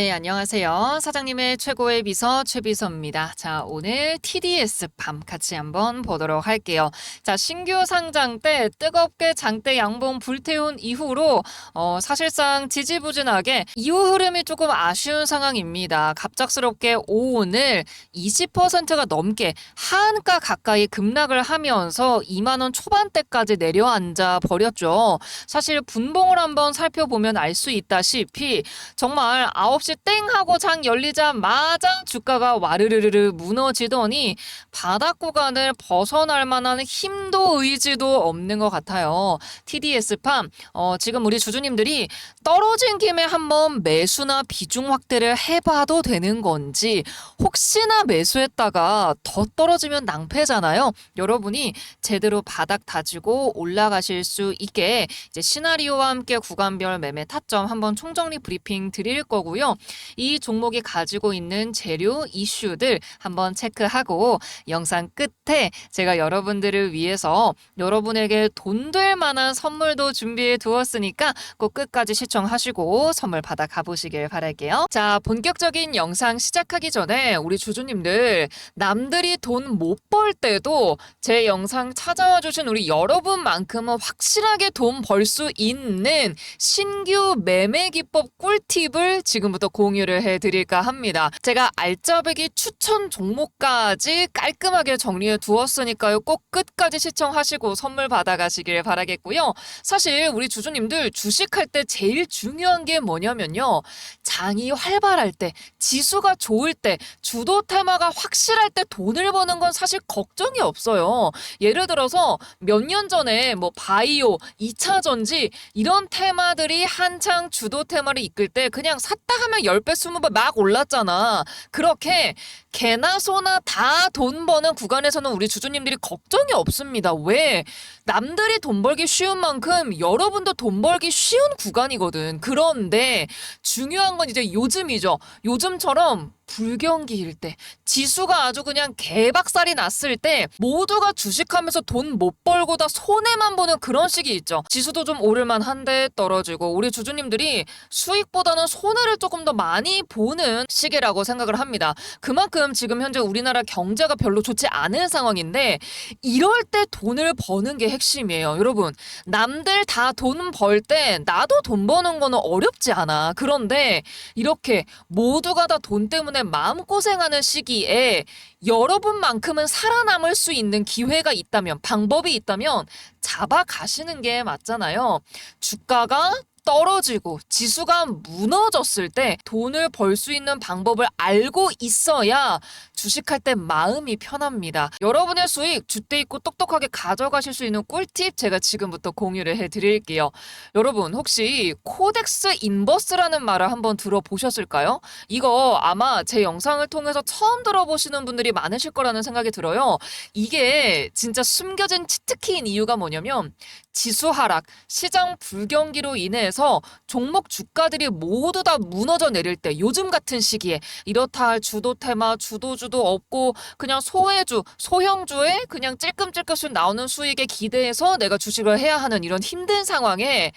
네, 안녕하세요. 사장님의 최고의 비서 최비서입니다. 자, 오늘 TDS 밤 같이 한번 보도록 할게요. 자, 신규 상장 때 뜨겁게 장대 양봉 불태운 이후로 어, 사실상 지지부진하게 이후 흐름이 조금 아쉬운 상황입니다. 갑작스럽게 오늘 20%가 넘게 하한가 가까이 급락을 하면서 2만 원 초반대까지 내려앉아 버렸죠. 사실 분봉을 한번 살펴보면 알 수 있다시피 정말 9시 땡 하고 장 열리자마자 주가가 와르르르 무너지더니 바닥 구간을 벗어날 만한 힘도 의지도 없는 것 같아요. TDS팜 어, 지금 우리 주주님들이 떨어진 김에 한번 매수나 비중 확대를 해봐도 되는 건지 혹시나 매수했다가 더 떨어지면 낭패잖아요. 여러분이 제대로 바닥 다지고 올라가실 수 있게 이제 시나리오와 함께 구간별 매매 타점 한번 총정리 브리핑 드릴 거고요. 이 종목이 가지고 있는 재료 이슈들 한번 체크하고 영상 끝에 제가 여러분들을 위해서 여러분에게 돈 될 만한 선물도 준비해 두었으니까 꼭 끝까지 시청하시고 선물 받아 가보시길 바랄게요. 자, 본격적인 영상 시작하기 전에 우리 주주님들 남들이 돈 못 벌 때도 제 영상 찾아와 주신 우리 여러분만큼은 확실하게 돈 벌 수 있는 신규 매매 기법 꿀팁을 지금부터 공유를 해 드릴까 합니다. 제가 알짜배기 추천 종목까지 깔끔하게 정리해 두었으니까요. 꼭 끝까지 시청하시고 선물 받아가시길 바라겠고요. 사실 우리 주주님들 주식할 때 제일 중요한 게 뭐냐면요. 장이 활발할 때, 지수가 좋을 때, 주도 테마가 확실할 때 돈을 버는 건 사실 걱정이 없어요. 예를 들어서 몇 년 전에 뭐 바이오, 2차 전지 이런 테마들이 한창 주도 테마를 이끌 때 그냥 샀다 하면 10배, 20배 막 올랐잖아. 그렇게 개나 소나 다 돈 버는 구간에서는 우리 주주님들이 걱정이 없습니다. 왜? 남들이 돈 벌기 쉬운 만큼 여러분도 돈 벌기 쉬운 구간이거든. 그런데 중요한 건 이제 요즘이죠. 요즘처럼 불경기일 때, 지수가 아주 그냥 개박살이 났을 때, 모두가 주식하면서 돈 못 벌고 다 손해만 보는 그런 시기 있죠. 지수도 좀 오를만 한데 떨어지고, 우리 주주님들이 수익보다는 손해를 조금 더 많이 보는 시기라고 생각을 합니다. 그만큼 지금 현재 우리나라 경제가 별로 좋지 않은 상황인데, 이럴 때 돈을 버는 게 핵심이에요. 여러분, 남들 다 돈 벌 때, 나도 돈 버는 거는 어렵지 않아. 그런데, 이렇게 모두가 다 돈 때문에 마음고생하는 시기에 여러분만큼은 살아남을 수 있는 기회가 있다면, 방법이 있다면 잡아가시는 게 맞잖아요. 주가가 떨어지고 지수가 무너졌을 때 돈을 벌 수 있는 방법을 알고 있어야 주식할 때 마음이 편합니다. 여러분의 수익 주대 있고 똑똑하게 가져가실 수 있는 꿀팁 제가 지금부터 공유를 해 드릴게요. 여러분 혹시 코덱스 인버스라는 말을 한번 들어보셨을까요? 이거 아마 제 영상을 통해서 처음 들어보시는 분들이 많으실 거라는 생각이 들어요. 이게 진짜 숨겨진 치트키인 이유가 뭐냐면 지수 하락, 시장 불경기로 인해서 종목 주가들이 모두 다 무너져 내릴 때 요즘 같은 시기에. 이렇다 할 주도 테마, 주도주도 없고 그냥 소외주, 소형주에 그냥 찔끔찔끔씩 나오는 수익에 기대해서 내가 주식을 해야 하는 이런 힘든 상황에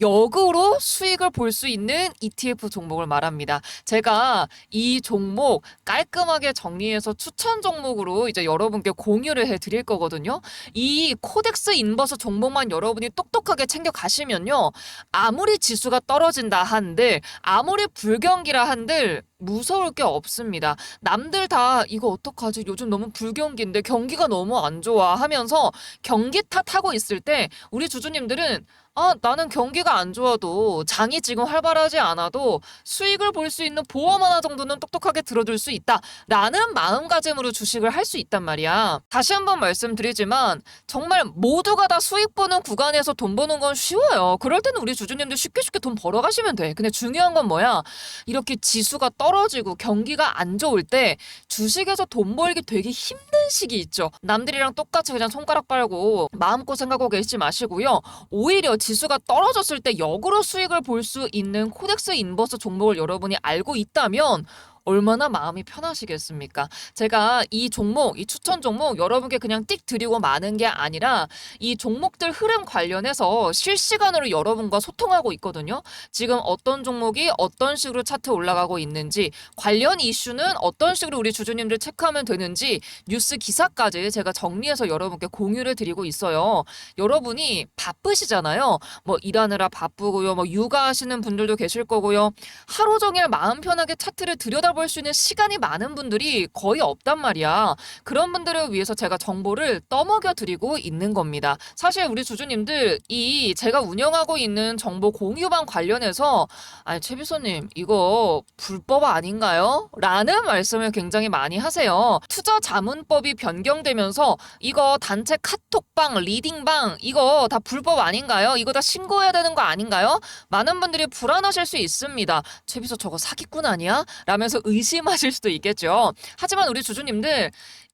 역으로 수익을 볼 수 있는 ETF 종목을 말합니다. 제가 이 종목 깔끔하게 정리해서 추천 종목으로 이제 여러분께 공유를 해 드릴 거거든요. 이 코덱스 인버스 종목만 여러분이 똑똑하게 챙겨 가시면요. 아무리 지수가 떨어진다 한들, 아무리 불경기라 한들, 무서울 게 없습니다. 남들 다 이거 어떡하지? 요즘 너무 불경기인데 경기가 너무 안 좋아 하면서 경기 탓하고 있을 때 우리 주주님들은 아, 나는 경기가 안 좋아도 장이 지금 활발하지 않아도 수익을 볼 수 있는 보험 하나 정도는 똑똑하게 들어줄 수 있다. 라는 마음가짐으로 주식을 할 수 있단 말이야. 다시 한번 말씀드리지만 정말 모두가 다 수익 보는 구간에서 돈 버는 건 쉬워요. 그럴 때는 우리 주주님들 쉽게 쉽게 돈 벌어 가시면 돼. 근데 중요한 건 뭐야? 이렇게 지수가 떨어지고 경기가 안 좋을 때 주식에서 돈 벌기 되게 힘든 시기 있죠. 남들이랑 똑같이 그냥 손가락 빨고 마음고생하고 계시지 마시고요. 오히려 지 수가 떨어졌을 때 역으로 수익을 볼 수 있는 코덱스 인버스 종목을 여러분이 알고 있다면 얼마나 마음이 편하시겠습니까? 제가 이 종목, 이 추천 종목 여러분께 그냥 띡 드리고 마는 게 아니라 이 종목들 흐름 관련해서 실시간으로 여러분과 소통하고 있거든요. 지금 어떤 종목이 어떤 식으로 차트 올라가고 있는지 관련 이슈는 어떤 식으로 우리 주주님들 체크하면 되는지 뉴스 기사까지 제가 정리해서 여러분께 공유를 드리고 있어요. 여러분이 바쁘시잖아요. 뭐 일하느라 바쁘고요. 뭐 육아하시는 분들도 계실 거고요. 하루 종일 마음 편하게 차트를 들여다볼 수 있는 시간이 많은 분들이 거의 없단 말이야. 그런 분들을 위해서 제가 정보를 떠먹여 드리고 있는 겁니다. 사실 우리 주주님들 이 제가 운영하고 있는 정보 공유방 관련해서 아니 최비서님 이거 불법 아닌가요? 라는 말씀을 굉장히 많이 하세요. 투자 자문법이 변경되면서 이거 단체 카톡방, 리딩방 이거 다 불법 아닌가요? 이거 다 신고해야 되는 거 아닌가요? 많은 분들이 불안하실 수 있습니다. 최비서 저거 사기꾼 아니야? 라면서 의심하실 수도 있겠죠. 하지만 우리 주주님들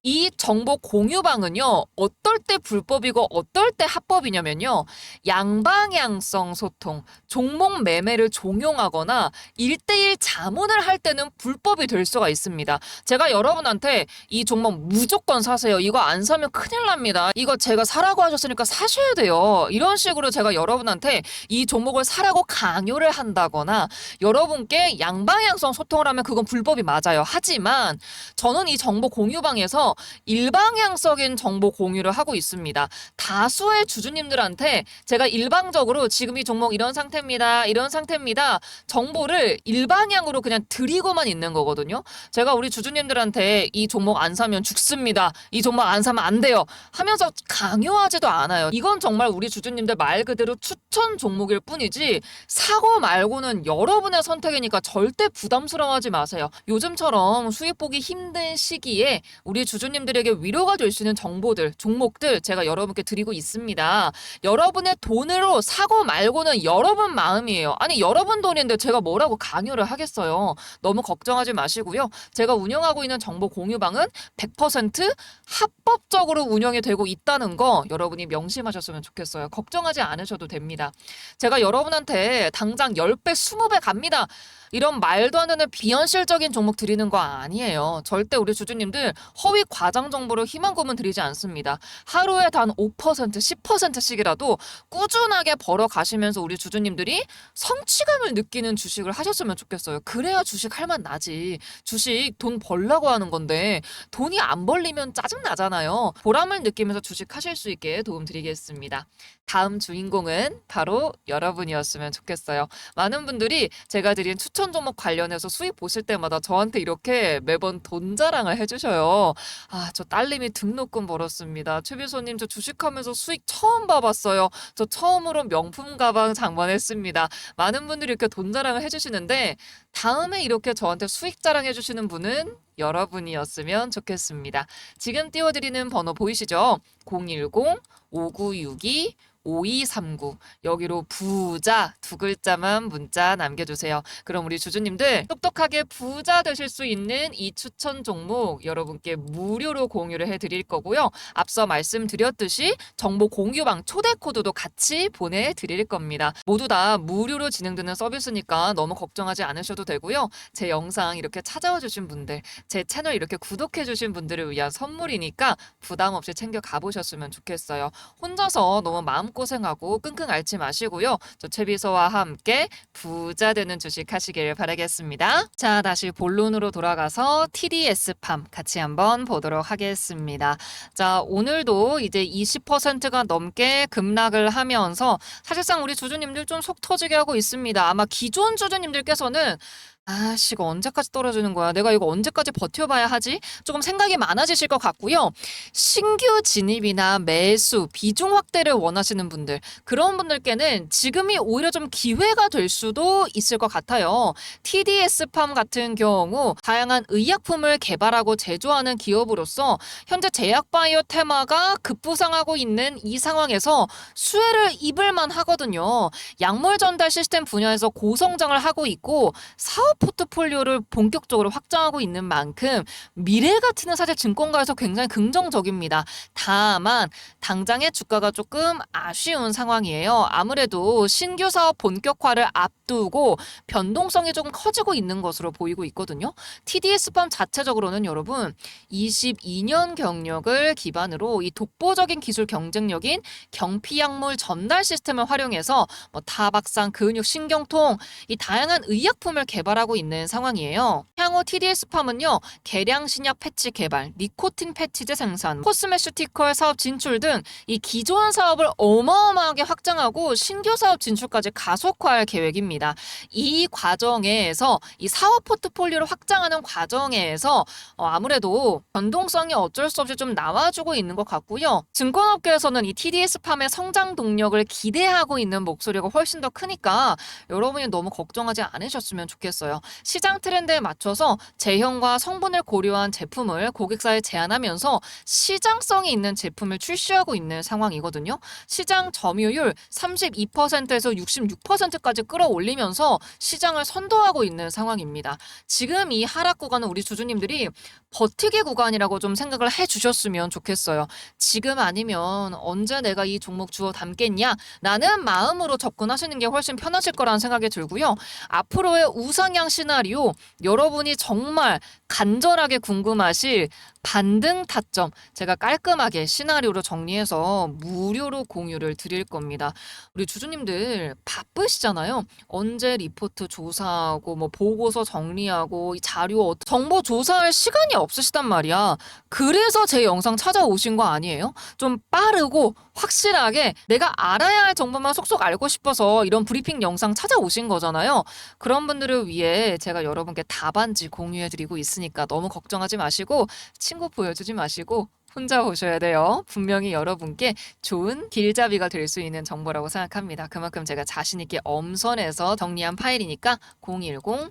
이 정보 공유방은요, 어떨 때 불법이고 어떨 때 합법이냐면요, 양방향성 소통, 종목 매매를 종용하거나 일대일 자문을 할 때는 불법이 될 수가 있습니다. 제가 여러분한테 이 종목 무조건 사세요. 이거 안 사면 큰일 납니다. 이거 제가 사라고 하셨으니까 사셔야 돼요. 이런 식으로 제가 여러분한테 이 종목을 사라고 강요를 한다거나 여러분께 양방향성 소통을 하면 그건 불법이 맞아요. 하지만 저는 이 정보 공유방에서 일방향적인 정보 공유를 하고 있습니다. 다수의 주주님들한테 제가 일방적으로 지금 이 종목 이런 상태입니다. 이런 상태입니다. 정보를 일방향으로 그냥 드리고만 있는 거거든요. 제가 우리 주주님들한테 이 종목 안 사면 죽습니다. 이 종목 안 사면 안 돼요. 하면서 강요하지도 않아요. 이건 정말 우리 주주님들 말 그대로 추천 종목일 뿐이지 사고 말고는 여러분의 선택이니까 절대 부담스러워하지 마세요. 요즘처럼 수익 보기 힘든 시기에 우리 주 주님들에게 위로가 될 수 있는 정보들, 종목들 제가 여러분께 드리고 있습니다. 여러분의 돈으로 사고 말고는 여러분 마음이에요. 아니 여러분 돈인데 제가 뭐라고 강요를 하겠어요. 너무 걱정하지 마시고요. 제가 운영하고 있는 정보 공유방은 100% 합법적으로 운영이 되고 있다는 거 여러분이 명심하셨으면 좋겠어요. 걱정하지 않으셔도 됩니다. 제가 여러분한테 당장 10배, 20배 갑니다. 이런 말도 안 되는 비현실적인 종목 드리는 거 아니에요. 절대 우리 주주님들 허위 과장 정보로 희망 고문 드리지 않습니다. 하루에 단 5%, 10%씩이라도 꾸준하게 벌어 가시면서 우리 주주님들이 성취감을 느끼는 주식을 하셨으면 좋겠어요. 그래야 주식 할 맛 나지. 주식 돈 벌라고 하는 건데 돈이 안 벌리면 짜증 나잖아요. 보람을 느끼면서 주식 하실 수 있게 도움 드리겠습니다. 다음 주인공은 바로 여러분이었으면 좋겠어요. 많은 분들이 제가 드린 추천 종목 관련해서 수익 보실 때마다 저한테 이렇게 매번 돈 자랑을 해주셔요. 아, 저 딸님이 등록금 벌었습니다. 최비서님, 저 주식하면서 수익 처음 봐봤어요. 저 처음으로 명품 가방 장만했습니다. 많은 분들이 이렇게 돈 자랑을 해주시는데, 다음에 이렇게 저한테 수익 자랑해주시는 분은 여러분이었으면 좋겠습니다. 지금 띄워드리는 번호 보이시죠? 010-5962 5239 여기로 부자 두 글자만 문자 남겨주세요. 그럼 우리 주주님들 똑똑하게 부자 되실 수 있는 이 추천 종목 여러분께 무료로 공유를 해드릴 거고요. 앞서 말씀드렸듯이 정보 공유방 초대 코드도 같이 보내드릴 겁니다. 모두 다 무료로 진행되는 서비스니까 너무 걱정하지 않으셔도 되고요. 제 영상 이렇게 찾아와 주신 분들, 제 채널 이렇게 구독해 주신 분들을 위한 선물이니까 부담 없이 챙겨 가보셨으면 좋겠어요. 혼자서 너무 마음 고생하고 끙끙 앓지 마시고요. 저 최비서와 함께 부자 되는 주식 하시길 바라겠습니다. 자, 다시 본론으로 돌아가서 TDS팜 같이 한번 보도록 하겠습니다. 자, 오늘도 이제 20%가 넘게 급락을 하면서 사실상 우리 주주님들 좀 속 터지게 하고 있습니다. 아마 기존 주주님들께서는 아씨, 이거 언제까지 떨어지는 거야? 내가 이거 언제까지 버텨봐야 하지? 조금 생각이 많아지실 것 같고요. 신규 진입이나 매수, 비중 확대를 원하시는 분들, 그런 분들께는 지금이 오히려 좀 기회가 될 수도 있을 것 같아요. TDS팜 같은 경우 다양한 의약품을 개발하고 제조하는 기업으로서 현재 제약바이오 테마가 급부상하고 있는 이 상황에서 수혜를 입을 만 하거든요. 약물 전달 시스템 분야에서 고성장을 하고 있고 사업 포트폴리오를 본격적으로 확장하고 있는 만큼 미래 가치는 사실 증권가에서 굉장히 긍정적입니다. 다만 당장의 주가가 조금 아쉬운 상황이에요. 아무래도 신규 사업 본격화를 앞두고 변동성이 조금 커지고 있는 것으로 보이고 있거든요. TDS팜 자체적으로는 여러분 22년 경력을 기반으로 이 독보적인 기술 경쟁력인 경피약물 전달 시스템을 활용해서 뭐 타박상, 근육, 신경통 이 다양한 의약품을 개발하고 있는 상황이에요. 향후 TDS팜은요 계량 신약 패치 개발, 니코틴 패치제 생산, 코스메슈티컬 사업 진출 등 이 기존 사업을 어마어마하게 확장하고 신규 사업 진출까지 가속화할 계획입니다. 이 과정에서 이 사업 포트폴리오를 확장하는 과정에서 어, 아무래도 변동성이 어쩔 수 없이 좀 나와주고 있는 것 같고요. 증권업계에서는 이 TDS 팜의 성장 동력을 기대하고 있는 목소리가 훨씬 더 크니까 여러분이 너무 걱정하지 않으셨으면 좋겠어요. 시장 트렌드에 맞춰서 제형과 성분을 고려한 제품을 고객사에 제안하면서 시장성이 있는 제품을 출시하고 있는 상황이거든요. 시장 점유율 32%에서 66%까지 끌어올리면서 시장을 선도하고 있는 상황입니다. 지금 이 하락 구간은 우리 주주님들이 버티기 구간이라고 좀 생각을 해 주셨으면 좋겠어요. 지금 아니면 언제 내가 이 종목 주워 담겠냐? 라는 마음으로 접근하시는 게 훨씬 편하실 거라는 생각이 들고요. 앞으로의 우상향 시나리오 여러분이 정말 간절하게 궁금하실 반등 타점 제가 깔끔하게 시나리오로 정리해서 무료로 공유를 드릴 겁니다. 우리 주주님들 바쁘시잖아요. 언제 리포트 조사하고 뭐 보고서 정리하고 이 자료 어- 정보 조사할 시간이 없으시단 말이야. 그래서 제 영상 찾아오신 거 아니에요? 좀 빠르고 확실하게 내가 알아야 할 정보만 속속 알고 싶어서 이런 브리핑 영상 찾아오신 거잖아요. 그런 분들을 위해 제가 여러분께 답안지 공유해 드리고 있으니까 너무 걱정하지 마시고 친구 보여주지 마시고 혼자 오셔야 돼요. 분명히 여러분께 좋은 길잡이가 될 수 있는 정보라고 생각합니다. 그만큼 제가 자신있게 엄선해서 정리한 파일이니까 010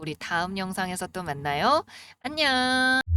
우리 다음 영상에서 또 만나요. 안녕.